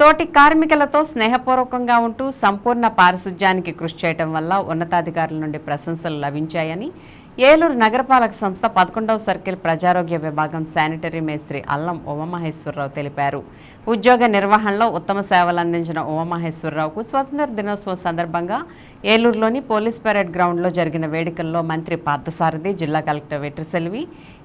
తోటి కార్మికులతో స్నేహపూర్వకంగా ఉంటూ సంపూర్ణ పారిశుధ్యానికి కృషి చేయడం వల్ల ఉన్నతాధికారుల నుండి ప్రశంసలు లభించాయని ఏలూరు నగరపాలక సంస్థ పదకొండవ సర్కిల్ ప్రజారోగ్య విభాగం శానిటరీ మేస్త్రి అల్లం ఉమామహేశ్వరరావు తెలిపారు. ఉద్యోగ నిర్వహణలో ఉత్తమ సేవలు అందించిన ఉమామహేశ్వరరావుకు స్వతంత్ర దినోత్సవం సందర్భంగా ఏలూరులోని పోలీస్ పరేడ్ గ్రౌండ్లో జరిగిన వేడుకల్లో మంత్రి పార్థసారథి జిల్లా కలెక్టర్ వెట్రిసెల్వి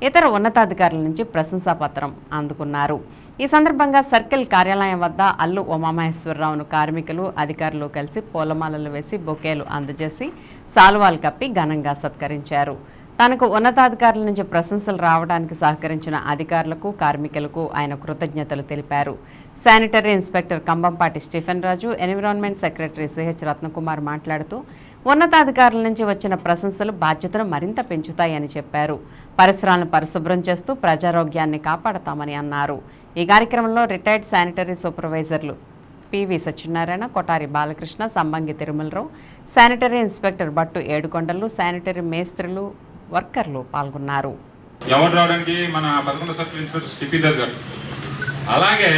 ఇతర ఉన్నతాధికారుల నుంచి ప్రశంసాపత్రం అందుకున్నారు. ఈ సందర్భంగా సర్కిల్ కార్యాలయం వద్ద అల్లు ఉమామహేశ్వరరావును కార్మికులు అధికారులు కలిసి పూలమాలలు వేసి బొకేలు అందజేసి సాల్వాలు కప్పి ఘనంగా సత్కరించారు. తనకు ఉన్నతాధికారుల నుంచి ప్రశంసలు రావడానికి సహకరించిన అధికారులకు కార్మికులకు ఆయన కృతజ్ఞతలు తెలిపారు. Sanitary inspector Kambampati Stephen Raju environment secretary CH Ratnakumar మాట్లాడుతూ ఉన్నతాధికారుల నుంచి వచ్చిన ప్రశంసలు బాధ్యతను మరింత పెంచుతాయని చెప్పారు. పరిసరాలను పరిశుభ్రం చేస్తూ ప్రజారోగ్యాన్ని కాపాడతామని అన్నారు. ఈ కార్యక్రమంలో retired sanitary సూపర్వైజర్లు PV Satyanarayana Kotari Balakrishna Sambangi Tirumalarao sanitary inspector Battu Yedukondalu sanitary మేస్త్రులు వర్కర్లు పాల్గొన్నారు. ఎవరు రావడానికి మన పదకొండు సర్కిల్ ఇన్స్పెక్టర్ రాజు గారు. అలాగే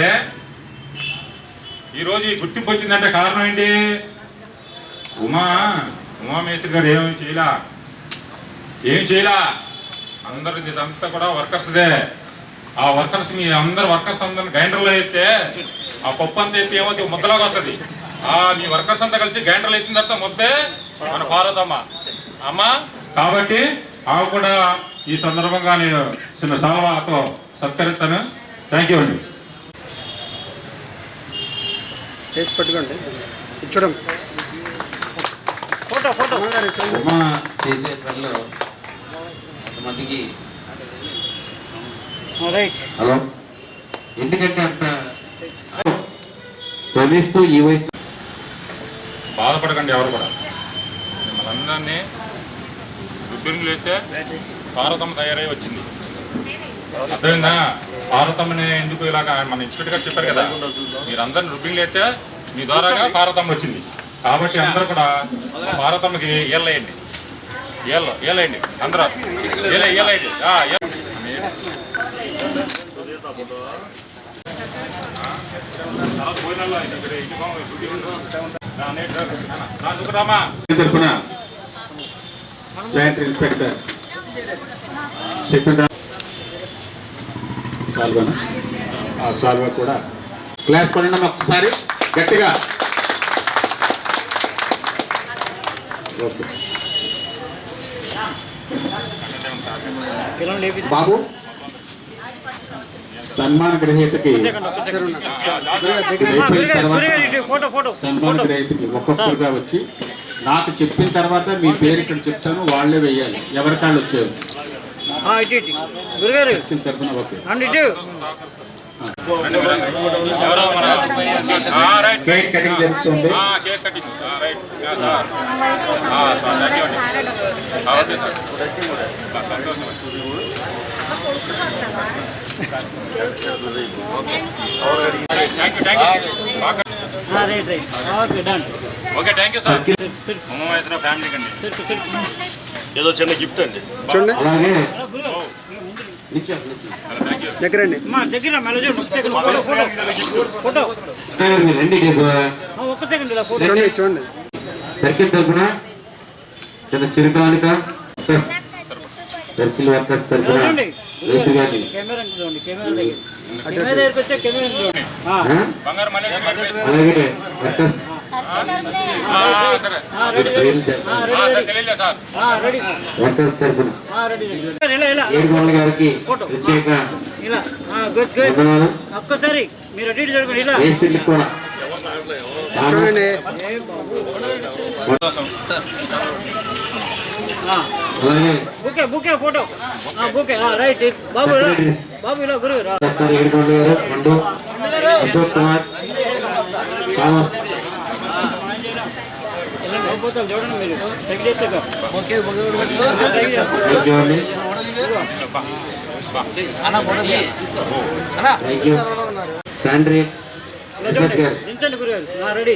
ఈరోజు ఈ గుర్తింపు వచ్చిందంటే కారణం ఏంటి? ఉమా ఉమామేత్రి గారు ఏమి చేయలా? ఏం చేయలా? అందరు ఇదంతా కూడా వర్కర్స్దే. ఆ వర్కర్స్ మీ అందరు వర్కర్స్ అందరిని గ్రైండర్లో ఎత్తే ఆ పప్పు అంతా ఎత్తి ఏమవుతుంది ముద్దలాగా వస్తుంది ఆ మీ వర్కర్స్ అంతా కలిసి గ్రైండర్లో వేసిన తర్వాత ముద్దే మన పార్వతమ్మ. అమ్మ కాబట్టి ఆమె కూడా ఈ సందర్భంగా నేను చిన్న సాల్వాతో సత్కరిస్తాను. థ్యాంక్ యూ అండి. పట్టుకోండి. ఇచ్చడం. ఉమా చేసే పనిలో కొంతమందికి హలో? ఎందుకంటే అంత శ్రమిస్తూ ఈ వయసు బాధపడకండి ఎవరు కూడా. మనందరినీ దుడ్డుని లేస్తే పార్వతమ్మ తయారై వచ్చింది. అర్థమైందా? పార్వతమ్మని ఎందుకు ఇలాగ మన ఇన్స్పెక్టర్ గారు చెప్పారు కదా? మీరందరిని రుబ్బింగ్ లేస్తే మీ ద్వారాగా పార్వతమ్మ వచ్చింది. కాబట్టి అందరూ కూడా పార్వతమ్మకి ఏళ్ళేయండి. ఏళ్ళు ఏళ్ళేయండి. అందరూ ఏళ్ళేయండి. ఆ, శానిటరీ ఇన్స్పెక్టర్. స్టెఫెన్ సాల్వానా ఆ సాల్వా కూడా. క్లాస్ పడిన ఒక్కసారి గట్టిగా. బాబు సన్మాన గ్రహీతకి సన్మాన గ్రహీతకి ఒక్కొక్కరుగా వచ్చి నాకు చెప్పిన తర్వాత మీ పేరు ఇక్కడ చెప్తాను వాళ్ళే వెయ్యాలి ఎవరి కాళ్ళు వచ్చారు తరఫున ఓకే. కేక్ కటింగ్ జరుగుతుంది. Right right. Okay done. Okay thank you sir వయసులో ఫ్యామిలీకి అండి ఏదో చిన్న గిఫ్ట్ అండి. చూడండి. అలాగే. దగ్గరండి. చూడండి చూడండి. సర్కిల్ తరఫున చిన్న చిరుకానుక ప్లస్ సర్కిల్ వర్కర్స్ తరఫున అలాగే వర్కర్స్. వర్కర్స్ తరఫున ఏడుగోళ్ళ గారికి ప్రత్యేక ఒక్కసారి మీరు అటు చూడండి ఇలా. కూడా. Bouquet bouquet photo. ఆ, బుకే. ఆ, రైట్. బాబు ఇలా. బాబు ఇలా గురు. అశోక్ కుమార్ థామస్ పోతాం చూడండి మీరు తగిలి ఎత్తాక థ్యాంక్ యూ అండి థ్యాంక్ యూ శాండ్రీ రెడీ.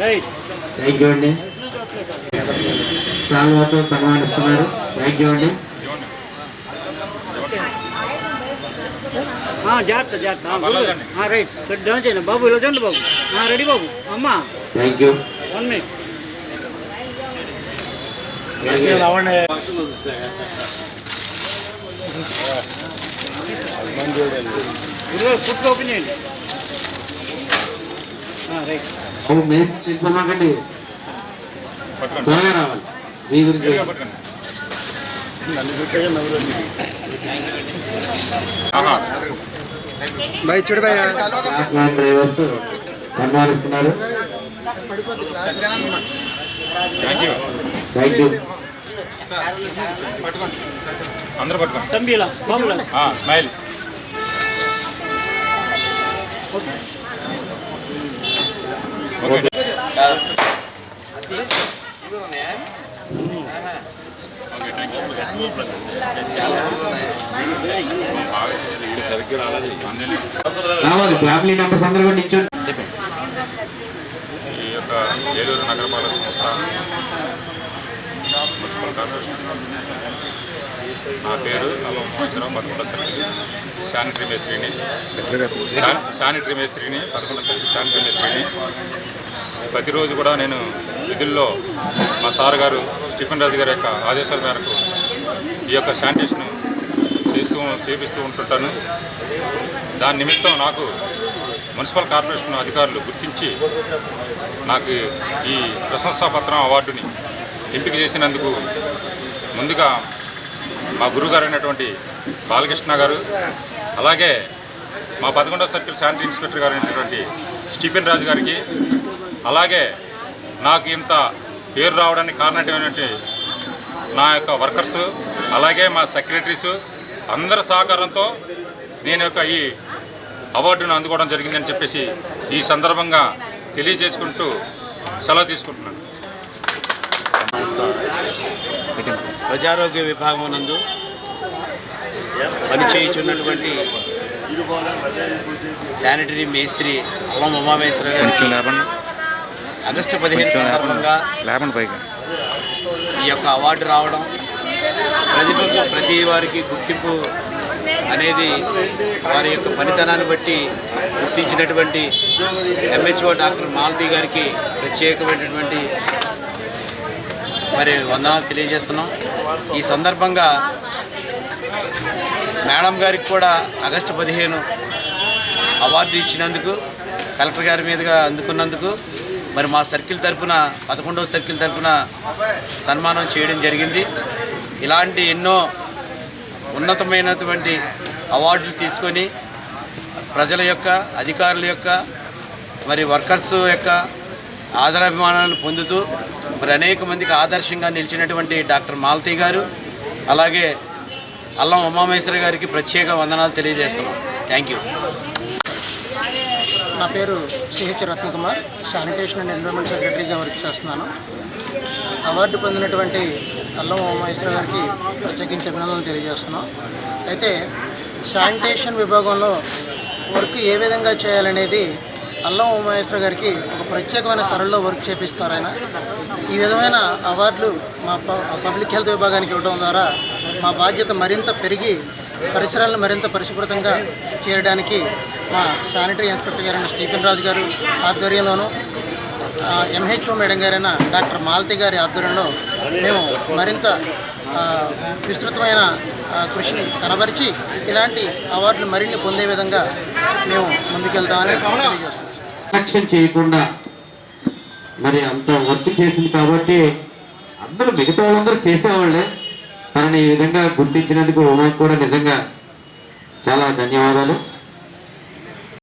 రైట్ థ్యాంక్ యూ అండి. సాల్వాతో సన్మానిస్తున్నారు థ్యాంక్ యూ అండి. జాగ్రత్త జాగ్రత్త. రైట్ డౌన్ చేయండి. బాబు ఇలా చూడండి బాబు. రెడీ బాబు. అమ్మా. Thank you one minute open చేయండి. తీసుకోమాకండి త్వరగా రావాలి. మీ గురించి. బాయ్ చూడు బాయ్ సన్మానిస్తున్నారు. థ్యాంక్ యూ అందరూ పట్టుకోండి. తంబి ఇలా బాబు ఇలా. ఆ, స్మైల్. రావాలి ఫ్యామిలీ మెంబర్స్ అందరూ కూడా నిల్చోండి. ఈ యొక్క ఏలూరు నగరపాలక సంస్థ మున్సిపల్ కార్పొరేషన్. నా పేరు అల్లం మహేశ్వరరావు పదకొండ సర్కిల్ శానిటరీ మేస్త్రిని. శాన్- శానిటరీ మేస్త్రిని పదకొండ సర్కిల్ శానిటరీ మేస్త్రిని. ప్రతిరోజు కూడా నేను విధుల్లో మా సార్ గారు స్టీఫెన్ రాజు గారి యొక్క ఆదేశాల మేరకు ఈ యొక్క శానిటేషన్ చేస్తూ చేపిస్తూ ఉంటుంటాను. దాని నిమిత్తం నాకు మున్సిపల్ కార్పొరేషన్ అధికారులు గుర్తించి నాకు ఈ ప్రశంసాపత్రం అవార్డుని ఎంపిక చేసినందుకు ముందుగా మా గురుగారు అయినటువంటి బాలకృష్ణ గారు అలాగే మా పదకొండవ సర్కిల్ శానిటరీ ఇన్స్పెక్టర్ గారు అయినటువంటి స్టీఫెన్ రాజు గారికి అలాగే నాకు ఇంత పేరు రావడానికి కారణమైనటువంటి నా యొక్క వర్కర్సు అలాగే మా సెక్రటరీసు అందరి సహకారంతో నేను యొక్క ఈ అవార్డును అందుకోవడం జరిగిందని చెప్పేసి ఈ సందర్భంగా తెలియజేసుకుంటూ సెలవు తీసుకుంటున్నాను. ప్రజారోగ్య విభాగం నందు పనిచేయుచున్నటువంటి శానిటరీ మేస్త్రి అల్లం ఉమామేశ్వర గారికి ఆగస్టు పదిహేను సందర్భంగా ఈ యొక్క అవార్డు రావడం ప్రతిభకు ప్రతి వారికి గుర్తింపు అనేది వారి యొక్క పనితనాన్ని బట్టి గుర్తించినటువంటి ఎంహెచ్ఓ డాక్టర్ మాలతి గారికి ప్రత్యేకమైనటువంటి మరి వందనాలు తెలియజేస్తున్నాం. ఈ సందర్భంగా మేడం గారికి కూడా ఆగస్టు పదిహేను అవార్డు ఇచ్చినందుకు కలెక్టర్ గారి మీదుగా అందుకున్నందుకు మరి మా సర్కిల్ తరపున పదకొండవ సర్కిల్ తరపున సన్మానం చేయడం జరిగింది. ఇలాంటి ఎన్నో ఉన్నతమైనటువంటి అవార్డులు తీసుకొని ప్రజల యొక్క అధికారుల యొక్క మరి వర్కర్స్ యొక్క ఆదరాభిమానాలను పొందుతూ మరి అనేక మందికి ఆదర్శంగా నిలిచినటువంటి డాక్టర్ మాలతి గారు అలాగే అల్లం ఉమామేశ్వర గారికి ప్రత్యేక వందనాలు తెలియజేస్తున్నాం. థ్యాంక్ యూ నా పేరు CH Ratnakumar. Sanitation and environment సెక్రటరీగా వర్క్ చేస్తున్నాను. అవార్డు పొందినటువంటి అల్లం ఉమామేశ్వర గారికి ప్రత్యేకించి అభినందనలు తెలియజేస్తున్నాం. అయితే శానిటేషన్ విభాగంలో వర్క్ ఏ విధంగా చేయాలనేది అల్లం ఉమామేశ్వర గారికి ఒక ప్రత్యేకమైన సరళలో వర్క్ చేపిస్తారు ఆయన. ఈ విధమైన అవార్డులు మా పబ్లిక్ హెల్త్ విభాగానికి ఇవ్వడం ద్వారా మా బాధ్యత మరింత పెరిగి పరిసరాలను మరింత పరిశుభ్రతంగా చేయడానికి మా శానిటరీ ఇన్స్పెక్టర్ గారైన స్టీఫెన్ రాజు గారు ఆధ్వర్యంలోనూ ఎంహెచ్ఓ మేడం గారైన డాక్టర్ మాలతి గారి ఆధ్వర్యంలో మేము మరింత విస్తృతమైన కృషిని కనబరిచి ఇలాంటి అవార్డులు మరిన్ని పొందే విధంగా మేము ముందుకెళ్తామని తెలియజేస్తున్నాం. చేయకుండా మరి అంత వర్క్ చేసింది కాబట్టి అందరూ మిగతా వాళ్ళందరూ చేసేవాళ్ళే. తనని ఈ విధంగా గుర్తించినందుకు ఉమాకు కూడా నిజంగా చాలా ధన్యవాదాలు.